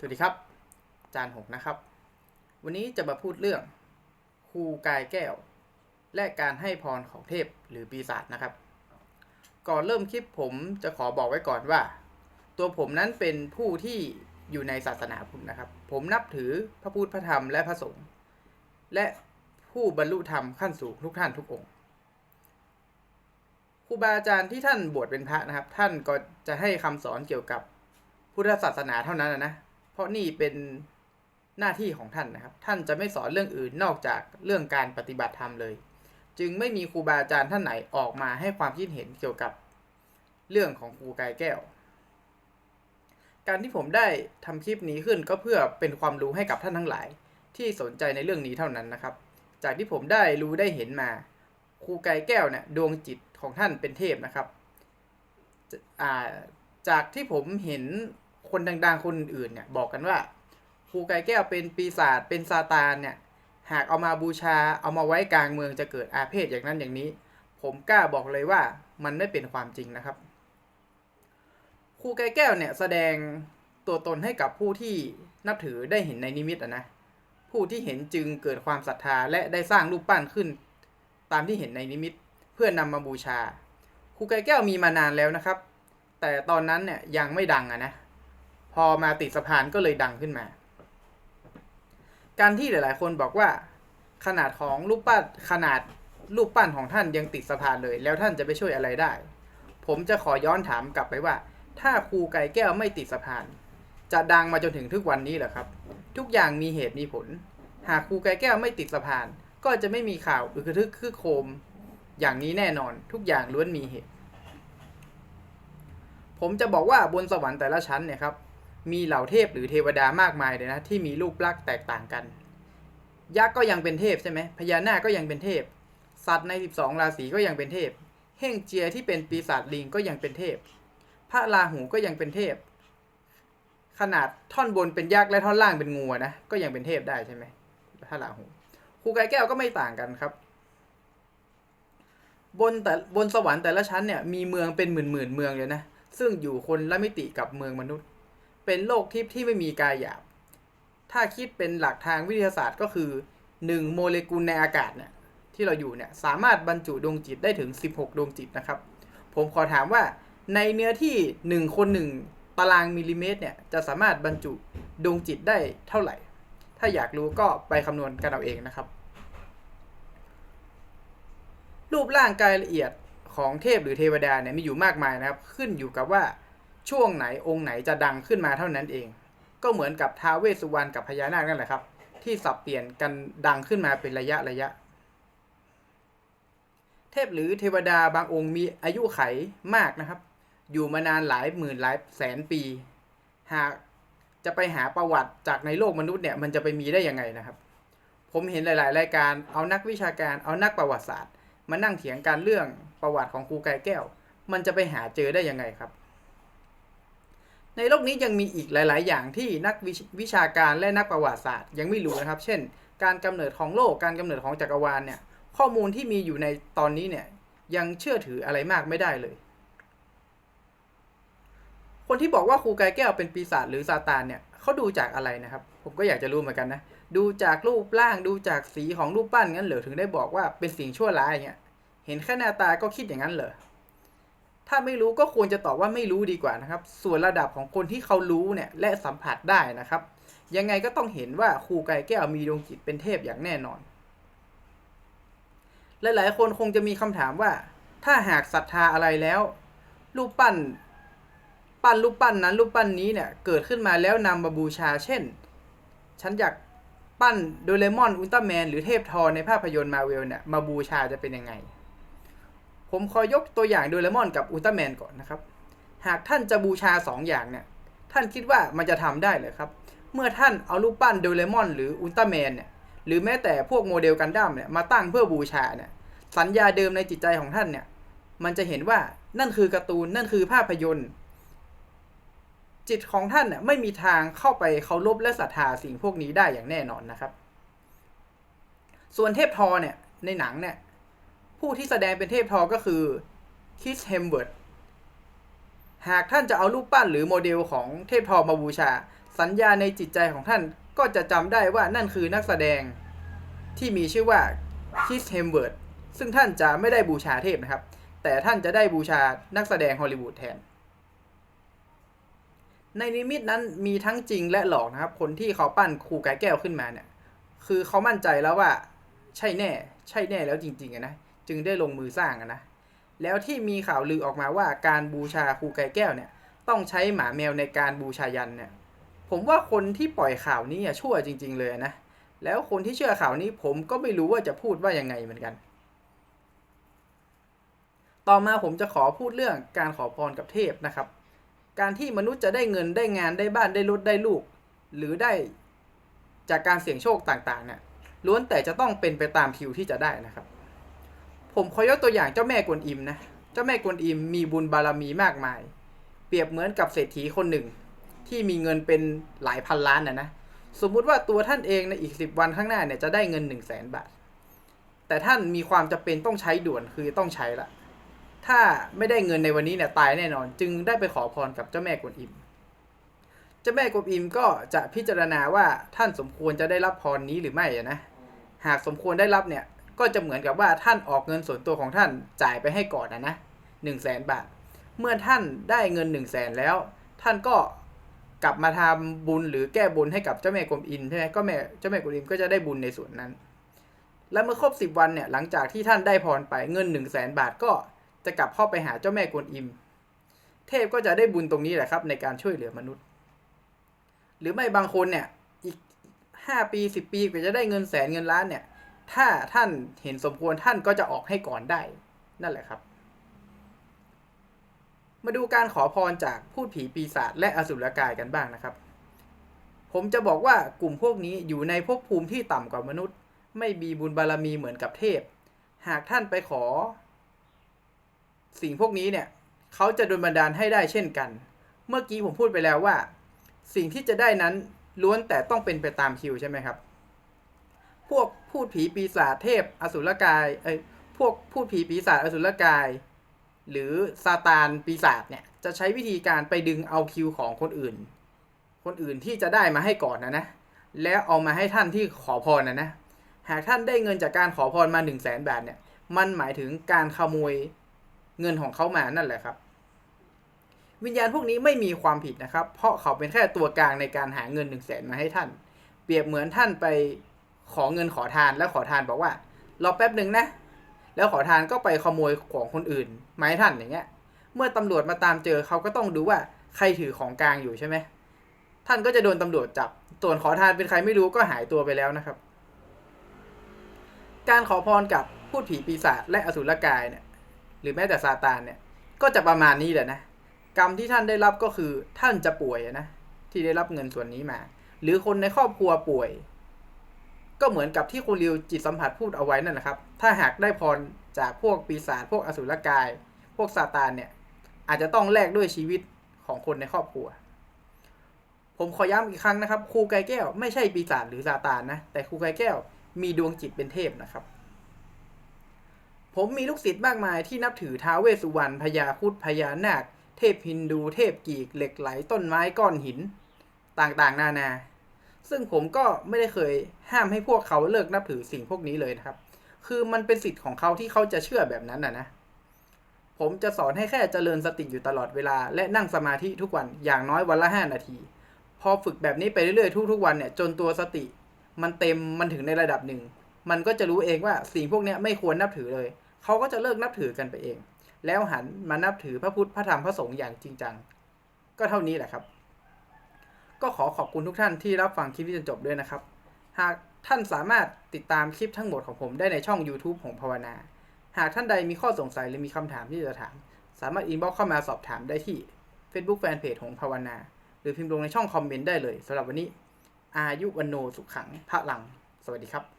สวัสดีครับ จารย์หกนะครับ วันนี้จะมาพูดเรื่องครูกายแก้ว และการให้พรของเทพหรือปีศาจนะครับ ก่อนเริ่มคลิปผมจะขอบอกไว้ก่อนว่า ตัวผมนั้นเป็นผู้ที่อยู่ในศาสนาพุทธนะครับ ผมนับถือพระพุทธพระธรรมและพระสงฆ์และผู้บรรลุธรรมขั้นสูงทุกท่านทุกองค์ครูบาอาจารย์ที่ท่านบวชเป็นพระนะครับ ท่านก็จะให้คำสอนเกี่ยวกับพุทธศาสนาเท่านั้นนะนะ ราะนี่เป็นหน้าที่ของท่านนะครับ ท่านจะไม่สอนเรื่องอื่นนอกจากเรื่องการปฏิบัติธรรมเลย จึงไม่มีครูบาอาจารย์ท่านไหนออกมาให้ความคิดเห็นเกี่ยวกับเรื่องของครูกายแก้ว การที่ผมได้ทำคลิปนี้ขึ้นก็เพื่อเป็นความรู้ให้กับท่านทั้งหลาย ที่สนใจในเรื่องนี้เท่านั้นนะครับ จากที่ผมได้รู้ได้เห็นมาครูกายแก้วเนี่ยดวงจิตของท่านเป็นเทพนะครับจจากที่ผมเห็น คนดังๆคนอื่นๆเนี่ยบอกกันว่าครูกายแก้วเป็นปีศาจเป็นซาตานเนี่ยหากเอามาบูชาเอามาไว้กลางเมืองจะเกิดอาเพศอย่างนั้นอย่างนี้ ผมกล้าบอกเลยว่ามันไม่เป็นความจริงนะครับครูกายแก้วเนี่ยแสดงตัวตนให้กับผู้ที่นับถือได้เห็นในนิมิตอะนะผู้ที่เห็นจึงเกิดความศรัทธาและได้สร้างรูปปั้นขึ้น ตามที่เห็นในนิมิตเพื่อนำมาบูชาครูไก่แก้วมีมานานแล้วนะครับ แต่ตอนนั้นเนี่ยยังไม่ดังอะนะ อมาติดสะพานก็เลยดังขึ้นมา การที่หลาย ๆ คนบอกว่า ขนาดของรูปปั้นขนาดรูปปั้นของท่านยังติดสะพานเลย แล้วท่านจะไปช่วยอะไรได้ ผมจะขอย้อนถามกลับไปว่า ถ้าครูไก่แก้วไม่ติดสะพาน จะดังมาจนถึงทุกวันนี้เหรอครับ ทุกอย่างมีเหตุมีผล หากครูไก่แก้วไม่ติดสะพาน ก็จะไม่มีข่าวอึกทึกคือโคม อย่างนี้แน่นอน ทุกอย่างล้วนมีเหตุ ผมจะบอกว่าบนสวรรค์แต่ละชั้นเนี่ยครับ มีเหล่าเทพหรือเทวดามากมายเลยนะที่มีรูปลักษณ์แตกต่างกัน ยักษ์ก็ยังเป็นเทพใช่ไหมพญานาคก็ยังเป็นเทพ สัตว์ใน 12 ราศีก็ยังเป็นเทพ เฮงเจียที่เป็นปีศาจลิงก็ยังเป็นเทพ พระราหูก็ยังเป็นเทพ ขนาดท่อนบนเป็นยักษ์และท่อนล่างเป็นงูนะก็ยังเป็นเทพได้ใช่ไหมพระราหูครูกายแก้วก็ไม่ต่างกันครับ บนแต่บนสวรรค์แต่ละชั้นเนี่ยมีเมืองเป็นหมื่นหมื่นเมืองเลยนะซึ่งอยู่คนละมิติกับเมืองมนุษย์ เป็นโลกทิพย์ที่ไม่มีกายหยาบ ถ้าคิดเป็นหลักทางวิทยาศาสตร์ก็คือ 1 โมเลกุลในอากาศเนี่ยที่เราอยู่เนี่ยสามารถบรรจุดวงจิตได้ถึง 16 ดวงจิตนะครับ ผมขอถามว่าในเนื้อที่ 1 คน 1 ตารางมิลลิเมตรเนี่ยจะสามารถบรรจุดวงจิตได้เท่าไหร่ ถ้าอยากรู้ก็ไปคำนวณกันเอาเองนะครับ รูปร่างกายละเอียดของเทพหรือเทวดาเนี่ยมีอยู่มากมายนะครับ ขึ้นอยู่กับว่า ช่วงไหนองค์ไหนจะดังขึ้นมาเท่านั้นเอง ก็เหมือนกับท้าวเวสสุวรรณกับพญานาคนั่นแหละครับ ที่สับเปลี่ยนกันดังขึ้นมาเป็นระยะระยะ เทพหรือเทวดาบางองค์มีอายุไขมากนะครับ อยู่มานานหลายหมื่นหลายแสนปี หากจะไปหาประวัติจากในโลกมนุษย์เนี่ยมันจะไปมีได้ยังไงนะครับ ผมเห็นหลาย ๆ รายการเอานักวิชาการเอานักประวัติศาสตร์ มานั่งเถียงกันเรื่องประวัติของครูกายแก้ว มันจะไปหาเจอได้ยังไงครับ ในโลกนี้ยังมีอีกหลาย ๆ อย่างที่นักวิชวิชาการและนักประวัติศาสตร์ ยังไม่รู้นะครับ เช่น การกำเนิดของโลกการกำเนิดของจักรวาลเนี่ยข้อมูลที่มีอยู่ในตอนนี้เนี่ยยังเชื่อถืออะไรมากไม่ได้เลย คนที่บอกว่าครูกายแก้วเป็นปีศาจหรือซาตานเนี่ยเขาดูจากอะไรนะครับ ผมก็อยากจะรู้เหมือนกันนะดูจากรูปร่างดูจากสีของรูปปั้นงั้นเหรอถึงได้บอกว่าเป็นสิ่งชั่วร้ายอย่างเงี้ยเห็นแค่หน้าตาก็คิดอย่างนั้นเหรอ ถ้าไม่รู้ก็ควรจะตอบว่าไม่รู้ดีกว่านะครับ ส่วนระดับของคนที่เขารู้เนี่ยและสัมผัสได้นะครับ ยังไงก็ต้องเห็นว่าครูไก่แก้วมีดวงจิตเป็นเทพอย่างแน่นอน หลายๆ คนคงจะมีคำถามว่า ถ้าหากศรัทธาอะไรแล้ว รูปปั้น ปั้นรูปปั้นนั้นรูปปั้นนี้เนี่ยเกิดขึ้นมาแล้วนำมาบูชา เช่น ฉันอยากปั้นโดเรมอนอุลตร้าแมนหรือเทพทอในภาพยนตร์มาเวลเนี่ยมาบูชาจะเป็นยังไง ผมขอยกตัวอย่างโดเรมอนกับอุลตร้าแมนก่อนนะครับ หากท่านจะบูชาสองอย่างเนี่ย ท่านคิดว่ามันจะทำได้เลยครับ เมื่อท่านเอารูปปั้นโดเรมอนหรืออุลตร้าแมนเนี่ย หรือแม้แต่พวกโมเดลกันดั้มเนี่ยมาตั้งเพื่อบูชาเนี่ย สัญญาเดิมในจิตใจของท่านเนี่ย มันจะเห็นว่านั่นคือการ์ตูน นั่นคือภาพยนตร์ จิตของท่านเนี่ยไม่มีทางเข้าไปเคารพและศรัทธาสิ่งพวกนี้ได้อย่างแน่นอนนะครับ ส่วนเทพทอเนี่ยในหนังเนี่ย ผู้ที่แสดงเป็นเทพทอก็คือคิสเฮมเบิร์ตหากท่านจะเอารูปปั้นหรือโมเดลของเทพทอมาบูชา สัญญาในจิตใจของท่านก็จะจำได้ว่านั่นคือนักแสดงที่มีชื่อว่าคิสเฮมเวิร์ดซึ่งท่านจะไม่ได้บูชาเทพนะครับ แต่ท่านจะได้บูชานักแสดงฮอลลีวูดแทน ในนิมิตนั้นมีทั้งจริงและหลอกนะครับ คนที่เขาปั้นครูกายแก้วขึ้นมาเนี่ย คือเขามั่นใจแล้วว่า ใช่แน่ ใช่แน่แล้วจริงๆอะนะ จึงได้ลงมือสร้างนะแล้วที่มีข่าวลือออกมาว่าการบูชาครูไกายแก้วเนี่ยต้องใช้หมาแมวในการบูชายันเนี่ยผมว่าคนที่ปล่อยข่าวนี้อะชั่วจริง ๆ เลยนะแล้วคนที่เชื่อข่าวนี้ผมก็ไม่รู้ว่าจะพูดว่ายังไงเหมือนกัน ต่อมาผมจะขอพูดเรื่องการขอพรกับเทพนะครับ การที่มนุษย์จะได้เงินได้งานได้บ้านได้รถได้ลูก หรือได้จากการเสี่ยงโชคต่างๆเนี่ยล้วนแต่จะต้องเป็นไปตามคิวที่จะได้นะครับ ผมขอยกตัวอย่างเจ้าแม่กวนอิมนะ เจ้าแม่กวนอิมมีบุญบารมีมากมาย เปรียบเหมือนกับเศรษฐีคนหนึ่ง ที่มีเงินเป็นหลายพันล้านนะนะ สมมุติว่าตัวท่านเองในอีกสิบวันข้างหน้าเนี่ยจะได้เงินหนึ่งแสนบาท แต่ท่านมีความจำเป็นต้องใช้ด่วนคือต้องใช้ละ ถ้าไม่ได้เงินในวันนี้เนี่ยตายแน่นอน จึงได้ไปขอพรกับเจ้าแม่กวนอิม เจ้าแม่กวนอิมก็จะพิจารณาว่าท่านสมควรจะได้รับพรนี้หรือไม่นะ หากสมควรได้รับเนี่ย ก็จะเหมือนกับว่าท่านออกเงินส่วนตัวของท่านจ่ายไปให้ก่อนนะนะหนึ่งแสนบาท เมื่อท่านได้เงินหนึ่งแสนแล้ว ท่านก็กลับมาทำบุญหรือแก้บุญให้กับเจ้าแม่กวนอิมใช่ไหมก็แม่เจ้าแม่กวนอิมก็จะได้บุญในส่วนนั้น และเมื่อครบสิบวันเนี่ยหลังจากที่ท่านได้พรไปเงินหนึ่งแสนบาทก็จะกลับเข้าไปหาเจ้าแม่กวนอิม เทพก็จะได้บุญตรงนี้แหละครับ ในการช่วยเหลือมนุษย์ หรือไม่บางคนเนี่ยอีกห้าปีสิบปีกว่าจะได้เงินแสนเงินล้านเนี่ย ถ้าท่านเห็นสมควรท่านก็จะออกให้ก่อนได้ นั่นแหละครับ มาดูการขอพรจากพูดผีปีศาจและอสุรกายกันบ้างนะครับ ผมจะบอกว่ากลุ่มพวกนี้อยู่ในภพภูมิที่ต่ำกว่ามนุษย์ ไม่มีบุญบารมีเหมือนกับเทพ หากท่านไปขอ สิ่งพวกนี้เนี่ยเขาจะโดนบันดาลให้ได้เช่นกัน เมื่อกี้ผมพูดไปแล้วว่า สิ่งที่จะได้นั้นล้วนแต่ต้องเป็นไปตามคิวใช่ไหมครับ พวกพูดผีปีศาจเทพอสุรกายเอ้พวกพูดผีปีศาจอสุรกาย หรือซาตานปีศาจเนี่ยจะใช้วิธีการไปดึงเอาคิวของคนอื่น คนอื่นที่จะได้มาให้ก่อนนะนะ แล้วเอามาให้ท่านที่ขอพรนะนะ หากท่านได้เงินจากการขอพรมา1 0 0 0 0แสนบาทเนี่ยมันหมายถึงการขโมยเงินของเขามานั่นแหละครับ วิญญาณพวกนี้ไม่มีความผิดนะครับ เพราะเขาเป็นแค่ตัวกลางในการหาเงินหนึ่งแสนมาให้ท่าน เปรียบเหมือนท่านไป ขอเงินขอทานแล้วขอทานบอกว่ารอแป๊บหนึ่งนะ แล้วขอทานก็ไปขโมยของคนอื่นมาให้ท่านอย่างเงี้ย เมื่อตำรวจมาตามเจอเขาก็ต้องดูว่าใครถือของกลางอยู่ใช่ไหมท่านก็จะโดนตำรวจจับส่วนขอทานเป็นใครไม่รู้ก็หายตัวไปแล้วนะครับ การขอพรกับพูดผีปีศาจและอสุรกายเนี่ยหรือแม้แต่ซาตานเนี่ยก็จะประมาณนี้แหละนะกรรมที่ท่านได้รับก็คือท่านจะป่วยนะที่ได้รับเงินส่วนนี้มา หรือคนในครอบครัวป่วย ก็เหมือนกับที่คุณริวจิตสัมผัสพูดเอาไว้นั่นแหละครับ ถ้าหากได้พรจากพวกปีศาจพวกอสุรกาย พวกซาตานเนี่ยอาจจะต้องแลกด้วยชีวิตของคนในครอบครัว ผมขอย้ำอีกครั้งนะครับ ครูไกแก้วไม่ใช่ปีศาจหรือซาตานนะแต่ครูไกแก้วมีดวงจิตเป็นเทพนะครับ ผมมีลูกศิษย์มากมายที่นับถือท้าวเวสสุวรรณพญาคุดพญานาค เทพฮินดู เทพกีกเหล็กไหลต้นไม้ก้อนหิน ต่างๆ นานา ซึ่งผมก็ไม่ได้เคยห้ามให้พวกเขาเลิกนับถือสิ่งพวกนี้เลยนะครับ คือมันเป็นสิทธิ์ของเขาที่เขาจะเชื่อแบบนั้นนะนะ ผมจะสอนให้แค่เจริญสติอยู่ตลอดเวลา และนั่งสมาธิทุกวันอย่างน้อยวันละห้านาที พอฝึกแบบนี้ไปเรื่อยๆทุกๆวันเนี่ยจนตัวสติ มันเต็มมันถึงในระดับหนึ่ง มันก็จะรู้เองว่าสิ่งพวกนี้ไม่ควรนับถือเลย เขาก็จะเลิกนับถือกันไปเอง แล้วหันมานับถือพระพุทธพระธรรมพระสงฆ์อย่างจริงจัง ก็เท่านี้แหละครับ ก็ขอขอบคุณทุกท่านที่รับฟังคลิปนี้จนจบด้วยนะครับ หากท่านสามารถติดตามคลิปทั้งหมดของผมได้ในช่อง YouTube ของภาวนา หากท่านใดมีข้อสงสัยหรือมีคำถามที่จะถาม สามารถอินบ็อกเข้ามาสอบถามได้ที่ Facebook Fanpage ของภาวนา หรือพิมพ์ลงในช่องคอมเมนต์ได้เลยสำหรับวันนี้ อายุวันโนสุขขังพระลัง สวัสดีครับ